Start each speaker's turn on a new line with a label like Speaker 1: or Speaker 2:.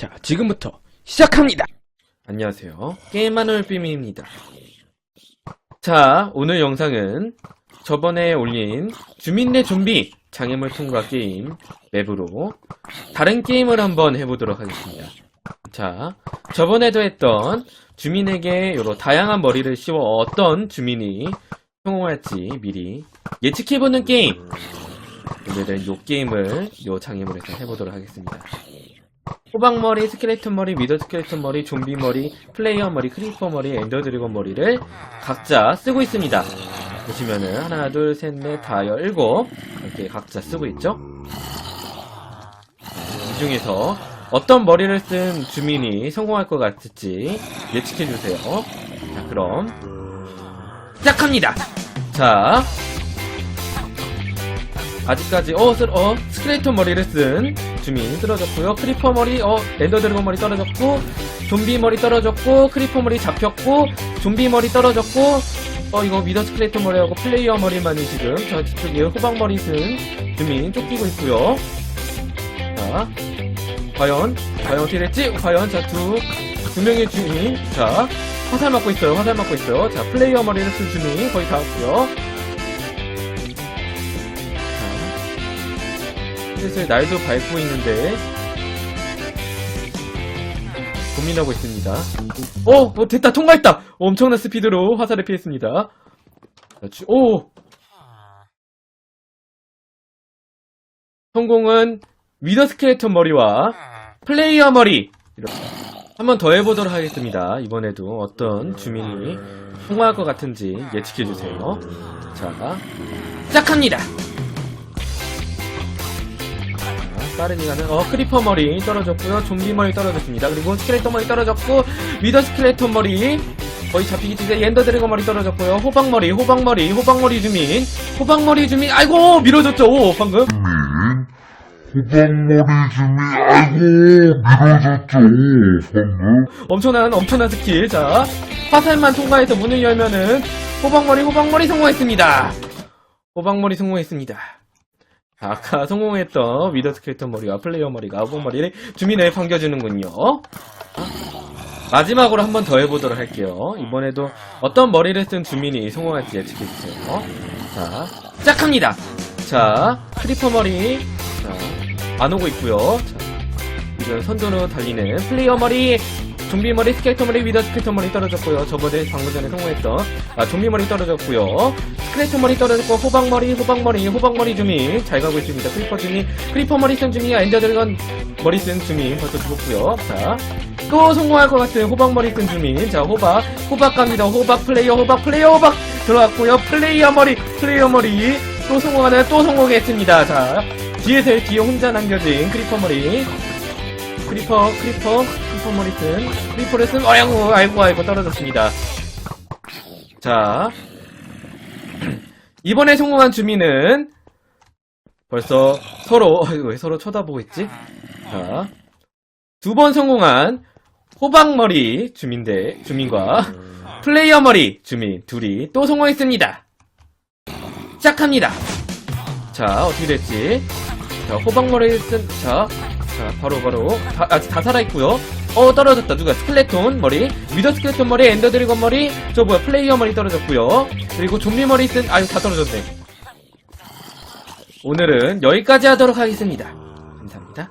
Speaker 1: 자, 지금부터 시작합니다. 안녕하세요. 게임하는 삐미입니다. 자, 오늘 영상은 저번에 올린 주민 대 좀비 장애물 통과 게임 맵으로 다른 게임을 한번 해보도록 하겠습니다. 자, 저번에도 했던 주민에게 여러 다양한 머리를 씌워 어떤 주민이 성공할지 미리 예측해보는 게임. 오늘은 요 게임을 요 장애물에서 해보도록 하겠습니다. 호박머리, 스켈레톤 머리, 미더 스켈레톤 머리, 좀비 머리, 플레이어 머리, 크리퍼 머리, 엔더 드래곤 머리를 각자 쓰고 있습니다. 보시면은 하나, 둘, 셋, 넷, 다, 열, 일곱 이렇게 각자 쓰고 있죠? 이 중에서 어떤 머리를 쓴 주민이 성공할 것 같을지 예측해주세요. 자, 그럼 시작합니다. 자, 아직까지 어, 쓰, 어 스크레이터 머리를 쓴 주민 쓰러졌고요. 크리퍼 머리, 어 엔더 드래곤 머리 떨어졌고, 좀비 머리 떨어졌고, 크리퍼 머리 잡혔고, 좀비 머리 떨어졌고, 어 이거 미더 스크레이터 머리하고 플레이어 머리만이 지금 저 뒤쪽에 호박 머리 쓴 주민 쫓기고 있고요. 자, 과연 과연 어떻게 됐지? 과연 자 두 두 명의 주민, 자 화살 맞고 있어요. 화살 맞고 있어요. 자 플레이어 머리를 쓴 주민 거의 다 왔고요. 슬슬 날도 밝고 있는데 고민하고 있습니다. 어, 어 됐다 통과했다. 엄청난 스피드로 화살을 피했습니다. 자, 주- 오 성공은 위더 스켈레톤 머리와 플레이어 머리 한번 더 해보도록 하겠습니다. 이번에도 어떤 주민이 성공할 것 같은지 예측해주세요. 자, 시작합니다. 빠르게 가는 어 크리퍼 머리 떨어졌고요. 좀비 머리 떨어졌습니다. 그리고 스켈레톤 머리 떨어졌고 위더 스켈레톤 머리 거의 잡히기 직전 엔더 드래곤 머리 떨어졌고요. 호박 머리 호박 머리 호박 머리 주민. 호박 머리 주민 아이고 밀어줬죠. 오 방금.
Speaker 2: 호박머리 주미 아이고 밀어줬죠. 방금.
Speaker 1: 엄청난 엄청난 스킬. 자 화살만 통과해서 문을 열면은 호박 머리 호박 머리 성공했습니다. 호박 머리 성공했습니다 아까 성공했던 위더 스켈레톤 머리와 플레이어 머리가 호박 머리를 주민을 반겨주는군요 마지막으로 한 번 더 해보도록 할게요. 이번에도 어떤 머리를 쓴 주민이 성공할지 예측해주세요. 자, 시작합니다. 자, 크리퍼 머리. 자, 안 오고 있고요. 자, 이건 선두로 달리는 플레이어 머리. 좀비 머리, 스켈터 머리, 위더 스켈터 머리 떨어졌고요. 저번에 방금 전에 성공했던 아, 좀비 머리 떨어졌고요. 스켈레터 머리 떨어졌고 호박 머리, 호박 머리, 호박 머리 주민 잘 가고 있습니다. 크리퍼 주민, 크리퍼 머리 쓴 주민, 엔더 드래곤 머리 쓴 주민 벌써 죽었고요. 자, 또 성공할 것 같은 호박머리 끈 주민. 자, 호박. 호박 갑니다. 호박 플레이어, 호박 플레이어, 호박 들어왔고요. 플레이어 머리, 플레이어 머리. 또 성공하는, 또 성공했습니다. 자, 뒤에서 뒤에 혼자 남겨진 크리퍼 머리. 크리퍼, 크리퍼, 크리퍼 머리 끈. 크리퍼를 쓴, 어양구, 아이고, 아이고, 떨어졌습니다. 자, 이번에 성공한 주민은 벌써 서로, 아이고, 왜 서로 쳐다보고 있지? 자, 두 번 성공한 호박머리 주민대 주민과 플레이어 머리 주민 둘이 또 성공했습니다. 시작합니다. 자 어떻게 됐지? 자 호박머리 쓴 자, 자 바로 바로 다, 아직 다 살아있고요. 어 떨어졌다 누가 스켈레톤 머리 위더 스켈레톤 머리 엔더 드래곤 머리 저 뭐야 플레이어 머리 떨어졌고요. 그리고 좀비 머리 쓴 아유 다 떨어졌네. 오늘은 여기까지 하도록 하겠습니다. 감사합니다.